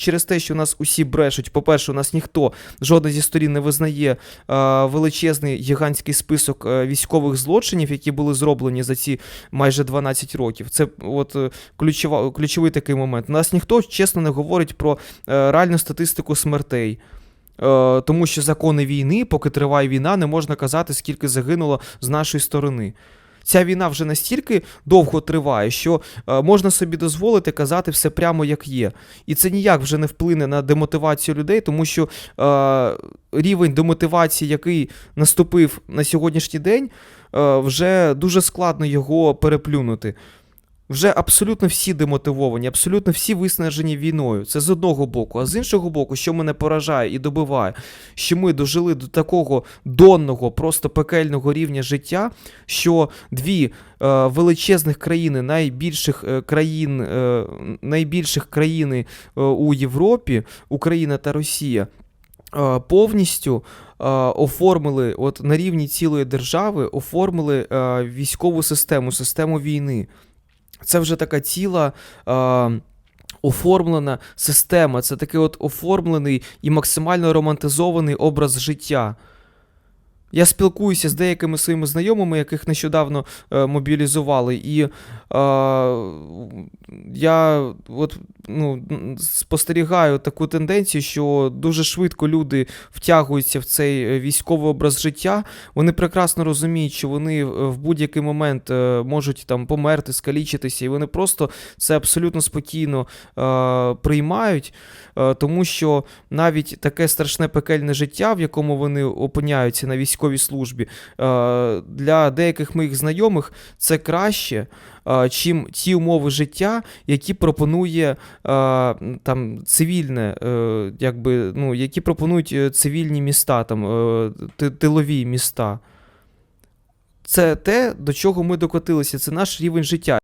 через те, що нас усі брешуть. По-перше, у нас ніхто, жодна зі сторін не визнає е, величезний гігантський список е, військових злочинів, які були зроблені за ці майже 12 років. Це от е, ключова, ключовий такий момент. У нас ніхто чесно не говорить про е, реальну статистику смертей. Е, тому що закони війни, поки триває війна, не можна казати, скільки загинуло з нашої сторони. Ця війна вже настільки довго триває, що е, можна собі дозволити казати все прямо як є. І це ніяк вже не вплине на демотивацію людей, тому що е, рівень демотивації, який наступив на сьогоднішній день, е, вже дуже складно його переплюнути. Вже абсолютно всі демотивовані, абсолютно всі виснажені війною. Це з одного боку. А з іншого боку, що мене поражає і добиває, що ми дожили до такого донного, просто пекельного рівня життя, що дві е, величезних країни, найбільших е, країн, е, найбільших країни е, у Європі, Україна та Росія, е, повністю е, оформили, от на рівні цілої держави, оформили е, військову систему, систему війни. Це вже така ціла. Е, Оформлена система, це такий от оформлений і максимально романтизований образ життя. Я спілкуюся з деякими своїми знайомими, яких нещодавно е, мобілізували, і е, я от, ну, спостерігаю таку тенденцію, що дуже швидко люди втягуються в цей е, військовий образ життя. Вони прекрасно розуміють, що вони е, в будь-який момент е, можуть там померти, скалічитися, і вони просто це абсолютно спокійно е, приймають, е, тому що навіть таке страшне пекельне життя, в якому вони опиняються на військовій службі, е, для деяких моїх знайомих це краще, чим ті умови життя, які пропонує там цивільне, е, якби, ну, які пропонують е, цивільні міста, там, е, тилові міста. Це те, до чого ми докотилися, це наш рівень життя.